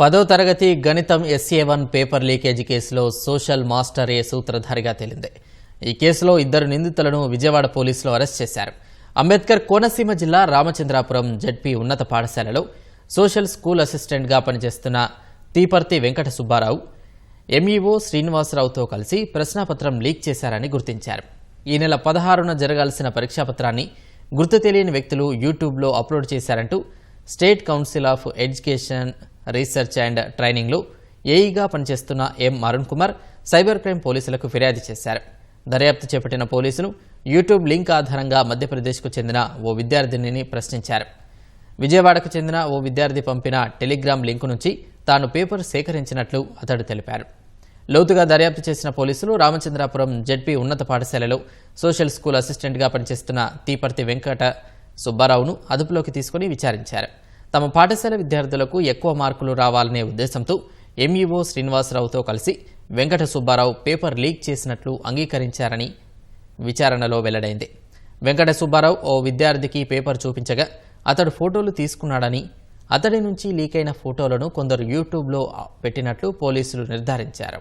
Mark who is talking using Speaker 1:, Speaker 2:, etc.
Speaker 1: పదో తరగతి గణితం ఎస్ఏ వన్ పేపర్ లీకేజ్ కేసులో సోషల్ మాస్టర్ ఏ సూత్రధారిగా తేలింది. ఈ కేసులో ఇద్దరు నిందితులను విజయవాడ పోలీసులు అరెస్ట్ చేశారు. అంబేద్కర్ కోనసీమ జిల్లా రామచంద్రాపురం జడ్పీ ఉన్నత పాఠశాలలో సోషల్ స్కూల్ అసిస్టెంట్గా పనిచేస్తున్న తీపర్తి వెంకట సుబ్బారావు ఎంఈఓ శ్రీనివాసరావుతో కలిసి ప్రశ్నాపత్రం లీక్ చేశారని గుర్తించారు. ఈ నెల పదహారున జరగాల్సిన పరీక్షాపత్రాన్ని గుర్తు తెలియని వ్యక్తులు యూట్యూబ్లో అప్లోడ్ చేశారంటూ state council of education research and ట్రైనింగ్లో ఏఈగా పనిచేస్తున్న M Arun Kumar cyber crime పోలీసులకు ఫిర్యాదు చేశారు. దర్యాప్తు చేపట్టిన పోలీసులు యూట్యూబ్ లింక్ ఆధారంగా మధ్యప్రదేశ్కు చెందిన ఓ విద్యార్థినిని ప్రశ్నించారు. విజయవాడకు చెందిన ఓ విద్యార్థి పంపిన టెలిగ్రామ్ లింకు నుంచి తాను పేపర్ సేకరించినట్లు అతడు తెలిపారు. లోతుగా దర్యాప్తు చేసిన పోలీసులు రామచంద్రాపురం జడ్పీ ఉన్నత పాఠశాలలో సోషల్ స్కూల్ అసిస్టెంట్గా పనిచేస్తున్న తీపర్తి వెంకట సుబ్బారావును అదుపులోకి తీసుకుని విచారించారు. తమ పాఠశాల విద్యార్థులకు ఎక్కువ మార్కులు రావాలనే ఉద్దేశంతో ఎంఈఓ శ్రీనివాసరావుతో కలిసి వెంకట సుబ్బారావు పేపర్ లీక్ చేసినట్లు అంగీకరించారని విచారణలో వెల్లడైంది. వెంకట సుబ్బారావు ఓ విద్యార్థికి పేపర్ చూపించగా అతడు ఫోటోలు తీసుకున్నాడని అతడి నుంచి లీక్ అయిన ఫోటోలను కొందరు యూట్యూబ్లో పెట్టినట్లు పోలీసులు నిర్ధారించారు.